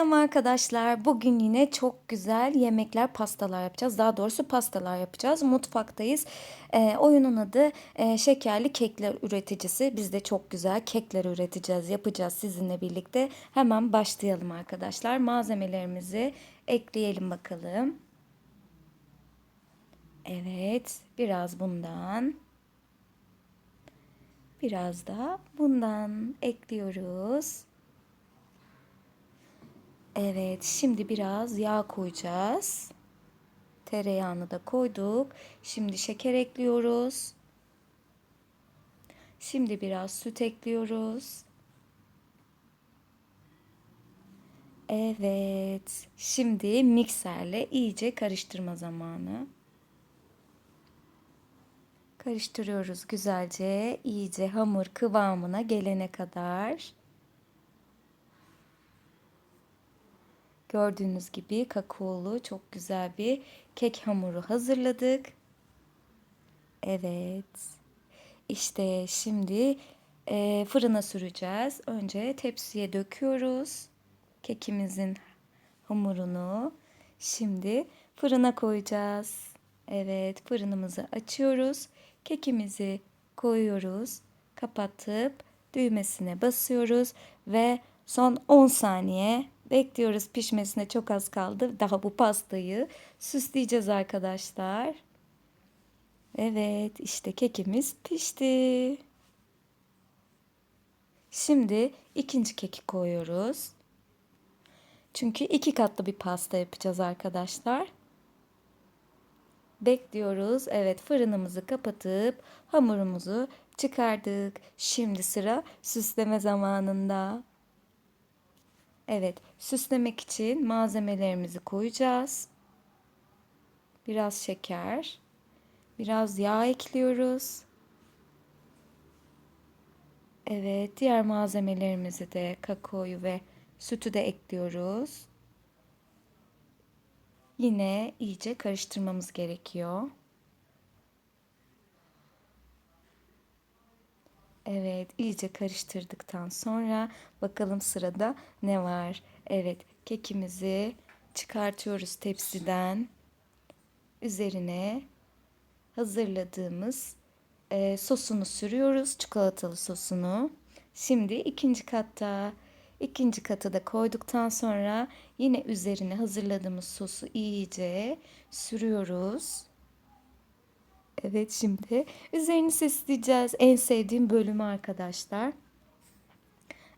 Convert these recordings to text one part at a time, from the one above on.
Merhaba arkadaşlar. Bugün yine çok güzel yemekler, pastalar yapacağız. Daha doğrusu pastalar yapacağız. Mutfaktayız. Ee, oyunun adı e, Şekerli Kekler Üreticisi. Biz de çok güzel kekler üreteceğiz, yapacağız sizinle birlikte. Hemen başlayalım arkadaşlar. Malzemelerimizi ekleyelim bakalım. Evet, biraz bundan. Biraz da bundan ekliyoruz. Evet, şimdi biraz yağ koyacağız. Tereyağını da koyduk. Şimdi şeker ekliyoruz. Şimdi biraz süt ekliyoruz. Evet, şimdi mikserle iyice karıştırma zamanı. Karıştırıyoruz güzelce, iyice hamur kıvamına gelene kadar. Gördüğünüz gibi kakaolu çok güzel bir kek hamuru hazırladık. Evet. İşte şimdi e, fırına süreceğiz. Önce tepsiye döküyoruz kekimizin hamurunu. Şimdi fırına koyacağız. Evet, fırınımızı açıyoruz. Kekimizi koyuyoruz. Kapatıp düğmesine basıyoruz ve son 10 saniye Bekliyoruz pişmesine çok az kaldı. Daha bu pastayı süsleyeceğiz arkadaşlar. Evet işte kekimiz pişti. Şimdi ikinci keki koyuyoruz. Çünkü iki katlı bir pasta yapacağız arkadaşlar. Bekliyoruz. Evet fırınımızı kapatıp hamurumuzu çıkardık. Şimdi sıra süsleme zamanında. Evet, süslemek için malzemelerimizi koyacağız. Biraz şeker, biraz yağ ekliyoruz. Evet, diğer malzemelerimizi de kakaoyu ve sütü de ekliyoruz. Yine iyice karıştırmamız gerekiyor. Evet, iyice karıştırdıktan sonra bakalım sırada ne var? Evet, kekimizi çıkartıyoruz tepsiden. Üzerine hazırladığımız e, sosunu sürüyoruz, çikolatalı sosunu. Şimdi ikinci katta, ikinci katı da koyduktan sonra yine üzerine hazırladığımız sosu iyice sürüyoruz. Evet şimdi üzerini süsleyeceğiz. En sevdiğim bölümü arkadaşlar.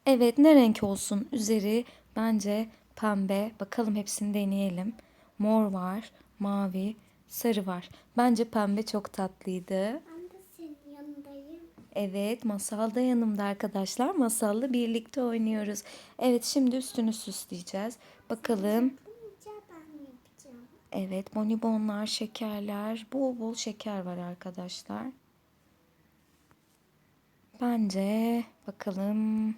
Evet ne renk olsun üzeri bence pembe. Bakalım hepsini deneyelim. Mor var, mavi, sarı var. Bence pembe çok tatlıydı. Ben de senin yanındayım. Evet masal da yanımda arkadaşlar. Masalla birlikte oynuyoruz. Evet şimdi üstünü süsleyeceğiz. Bakalım. Evet bonibonlar, şekerler. Bol bol şeker var arkadaşlar. Bence bakalım.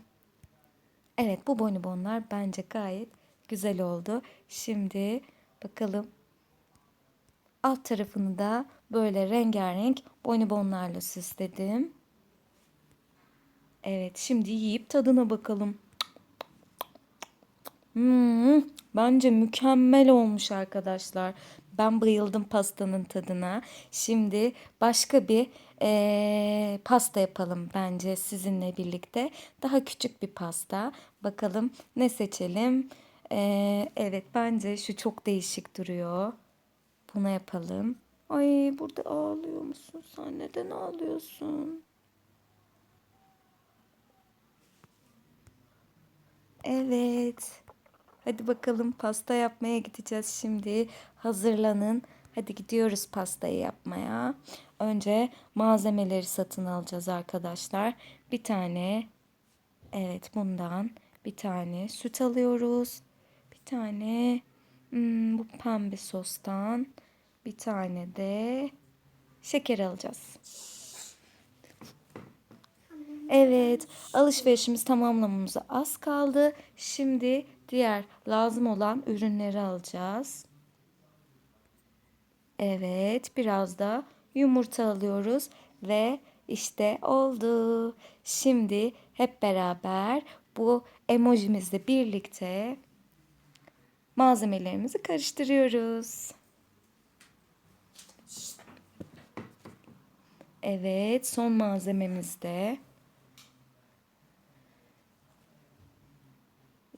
Evet bu bonibonlar bence gayet güzel oldu. Şimdi bakalım alt tarafını da böyle rengarenk bonibonlarla süsledim. Evet şimdi yiyip tadına bakalım. Hmm, bence mükemmel olmuş arkadaşlar. Ben bayıldım pastanın tadına. Şimdi başka bir eee, pasta yapalım bence sizinle birlikte. Daha küçük bir pasta. Bakalım ne seçelim? Eee, evet bence şu çok değişik duruyor. Buna yapalım. Ay burada ağlıyor musun sen? Neden ağlıyorsun? Evet. Hadi bakalım pasta yapmaya gideceğiz şimdi. Hazırlanın. Hadi gidiyoruz pastayı yapmaya. Önce malzemeleri satın alacağız arkadaşlar. Bir tane evet bundan bir tane süt alıyoruz. Bir tane hmm, bu pembe sostan bir tane de şeker alacağız. Evet, alışverişimiz tamamlamamıza az kaldı. Şimdi diğer lazım olan ürünleri alacağız. Evet, biraz da yumurta alıyoruz ve işte oldu. Şimdi hep beraber bu emojimizle birlikte malzemelerimizi karıştırıyoruz. Evet, son malzememiz de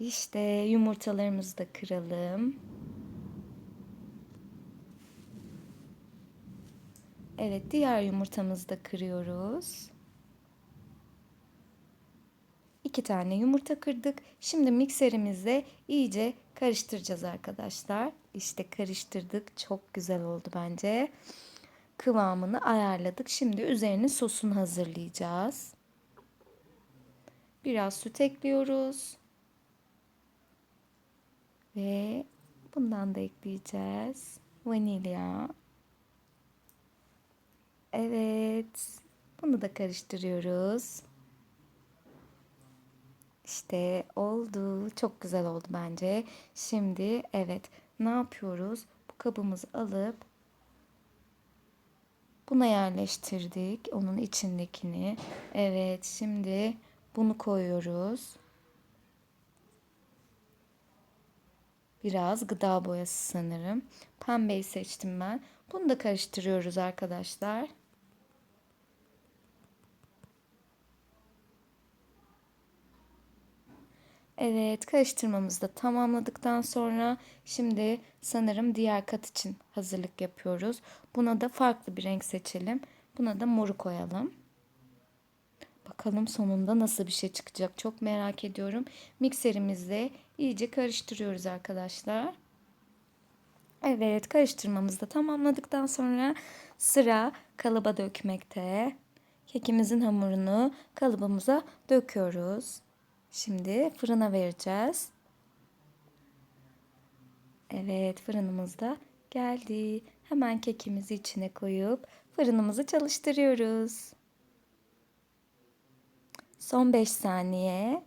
İşte yumurtalarımızı da kıralım. Evet, diğer yumurtamızı da kırıyoruz. İki tane yumurta kırdık. Şimdi mikserimizle iyice karıştıracağız arkadaşlar. İşte karıştırdık. Çok güzel oldu bence. Kıvamını ayarladık. Şimdi üzerine sosunu hazırlayacağız. Biraz süt ekliyoruz. Ve bundan da ekleyeceğiz. Vanilya. Evet. Bunu da karıştırıyoruz. İşte oldu. Çok güzel oldu bence. Şimdi evet ne yapıyoruz? Bu kabımızı alıp buna yerleştirdik. Onun içindekini. Evet şimdi bunu koyuyoruz. Biraz gıda boyası sanırım. Pembeyi seçtim ben. Bunu da karıştırıyoruz arkadaşlar. Evet, karıştırmamızı da tamamladıktan sonra şimdi sanırım diğer kat için hazırlık yapıyoruz. Buna da farklı bir renk seçelim. Buna da moru koyalım. Bakalım sonunda nasıl bir şey çıkacak. Çok merak ediyorum. Mikserimizle iyice karıştırıyoruz arkadaşlar. Evet, karıştırmamızı da tamamladıktan sonra sıra kalıba dökmekte. Kekimizin hamurunu kalıbımıza döküyoruz. Şimdi fırına vereceğiz. Evet fırınımız da geldi. Hemen kekimizi içine koyup fırınımızı çalıştırıyoruz. Son 5 saniye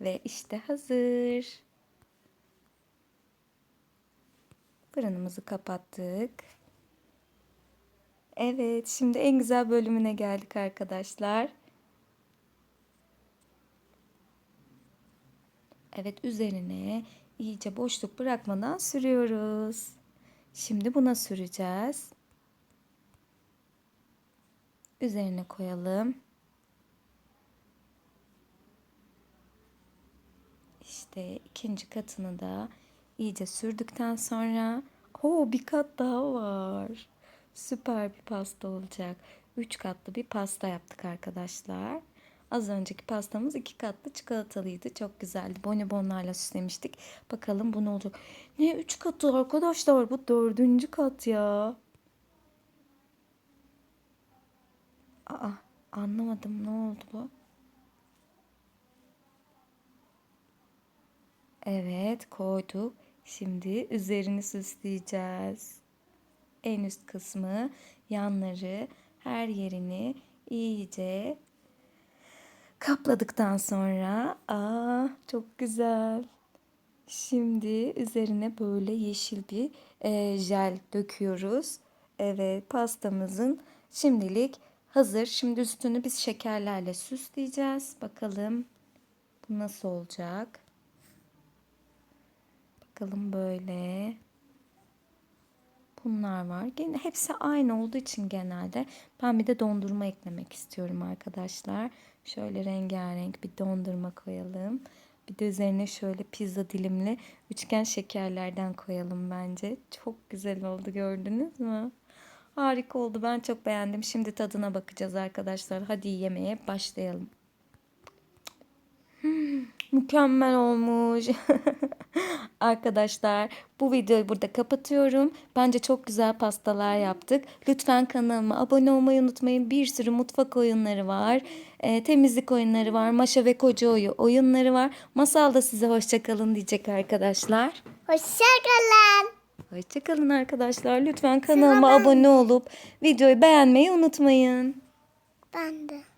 ve işte hazır. Fırınımızı kapattık. Evet şimdi en güzel bölümüne geldik arkadaşlar. Evet üzerine iyice boşluk bırakmadan sürüyoruz. Şimdi buna süreceğiz. Üzerine koyalım. İşte ikinci katını da iyice sürdükten sonra o bir kat daha var. Süper bir pasta olacak. Üç katlı bir pasta yaptık arkadaşlar. Az önceki pastamız iki katlı çikolatalıydı. Çok güzeldi. Bonibonlarla süslemiştik. Bakalım bu ne olacak. Ne üç katı arkadaşlar? Bu dördüncü kat ya. Aa anlamadım ne oldu bu? Evet koyduk. Şimdi üzerini süsleyeceğiz. En üst kısmı, yanları, her yerini iyice kapladıktan sonra aa çok güzel. Şimdi üzerine böyle yeşil bir e, jel döküyoruz. Evet pastamızın şimdilik hazır. Şimdi üstünü biz şekerlerle süsleyeceğiz. Bakalım bu nasıl olacak. Bakalım böyle. Bunlar var. Gene hepsi aynı olduğu için genelde ben bir de dondurma eklemek istiyorum arkadaşlar. Şöyle rengarenk bir dondurma koyalım. Bir de üzerine şöyle pizza dilimli üçgen şekerlerden koyalım bence. Çok güzel oldu gördünüz mü? Harika oldu. Ben çok beğendim. Şimdi tadına bakacağız arkadaşlar. Hadi yemeye başlayalım. Mükemmel olmuş. Arkadaşlar bu videoyu burada kapatıyorum. Bence çok güzel pastalar yaptık. Lütfen kanalıma abone olmayı unutmayın. Bir sürü mutfak oyunları var. E, temizlik oyunları var. Maşa ve koca oyu oyunları var. Masal da size hoşçakalın diyecek arkadaşlar. Hoşçakalın. Hoşçakalın arkadaşlar. Lütfen kanalıma abone olup videoyu beğenmeyi unutmayın. Ben de.